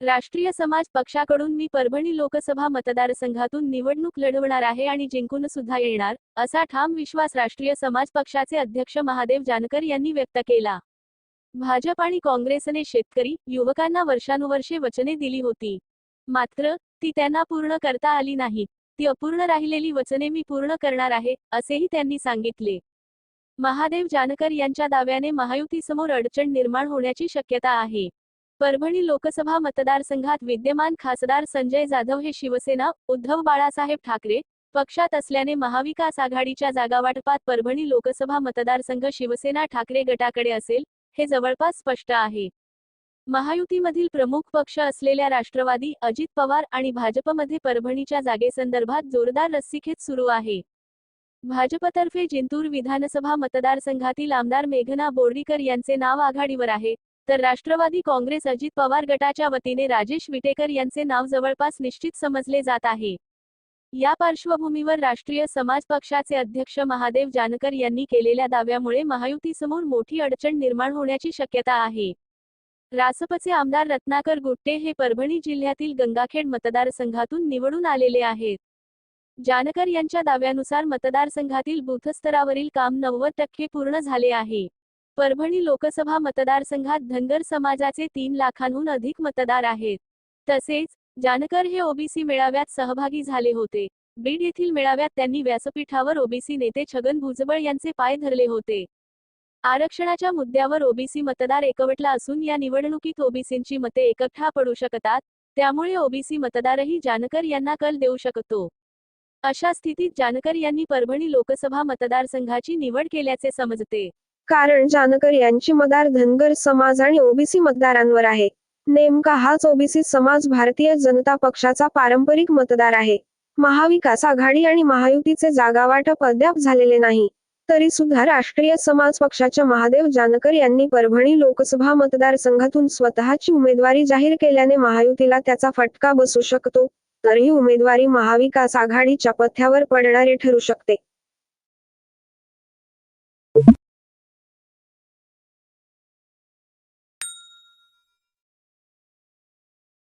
राष्ट्रीय समाज पक्षाकडून मी परभणी लोकसभा मतदारसंघातून निवडणूक लढवणार आहे आणि जिंकून सुद्धा येणार असा ठाम विश्वास राष्ट्रीय समाज पक्षाचे अध्यक्ष महादेव जानकर यांनी व्यक्त केला. भाजप आणि काँग्रेसने शेतकरी युवकांना वर्षानुवर्षे वचने दिली होती. मात्र ती त्यांना पूर्ण करता आली नाहीत ती अपूर्ण राहिलेली वचने मी पूर्ण करणार आहे असेही त्यांनी सांगितले. महादेव जानकर यांच्या दाव्याने महायुतीसमोर अडचण निर्माण होण्याची शक्यता आहे. परभणी लोकसभा मतदारसंघात विद्यमान खासदार संजय जाधव हे शिवसेना उद्धव बाळासाहेब ठाकरे पक्षात असल्याने महाविकास आघाडीच्या जागावाटपात परभणी लोकसभा मतदारसंघ शिवसेना ठाकरे गटाकडे असेल हे जवळपास स्पष्ट आहे. महायुतीमधील प्रमुख पक्ष असलेल्या राष्ट्रवादी अजित पवार आणि भाजपमध्ये परभणीच्या जागेसंदर्भात जोरदार रस्सीखेच सुरू आहे. भाजपतर्फे जिंतूर विधानसभा मतदारसंघातील आमदार मेघना बोर्डीकर यांचे नाव आघाडीवर आहे. तर राष्ट्रवादी काँग्रेस अजित पवार गटाच्या वतीने राजेश विटेकर यांचे नाव जवळपास निश्चित समजले जात आहे. या पार्श्वभूमीवर राष्ट्रीय समाज पक्षाचे अध्यक्ष महादेव जानकर यांनी केलेल्या दाव्यामुळे महायुतीसमोर मोठी अडचण निर्माण होण्याची शक्यता आहे. रासपचे आमदार रत्नाकर गुट्टे हे परभणी जिल्ह्यातील गंगाखेड मतदारसंघातून निवडून आलेले आहेत. जानकर यांच्या दाव्यानुसार मतदारसंघातील बूथस्तरावरील काम नव्वद टक्के पूर्ण झाले आहे. परभणी लोकसभा मतदारसंघात धनगर समाजाचे तीन लाखांहून अधिक मतदार आहेत. तसेच जानकर हे ओबीसी मेळाव्यात सहभागी झाले होते. बीड येथील मेळाव्यात त्यांनी व्यासपीठावर ओबीसी नेते छगन भुजबळ यांचे पाय धरले होते. आरक्षणाच्या मुद्द्यावर ओबीसी मतदार एकवटला असून या निवडणुकीत ओबीसींची मते एकठा पडू शकतात त्यामुळे ओबीसी मतदारही जानकर यांना कल देऊ शकतो. अशा स्थितीत जानकर यांनी परभणी लोकसभा मतदारसंघाची निवड केल्याचे समजते. कारण जानकर यांची मतदार धनगर समाज आणि ओबीसी मतदारांवर आहे. नेमका हाच ओबीसी समाज भारतीय जनता पक्षाचा पारंपरिक मतदार आहे. महाविकास आघाडी आणि महायुतीचे जागावाटप अद्याप झालेले नाही. तरी सुद्धा राष्ट्रीय समाज पक्षाच्या महादेव जानकर यांनी परभणी लोकसभा मतदारसंघातून स्वतःची उमेदवारी जाहीर केल्याने महायुतीला त्याचा फटका बसू शकतो तर ही उमेदवारी महाविकास आघाडीच्या पथ्यावर पडणारी ठरू शकते.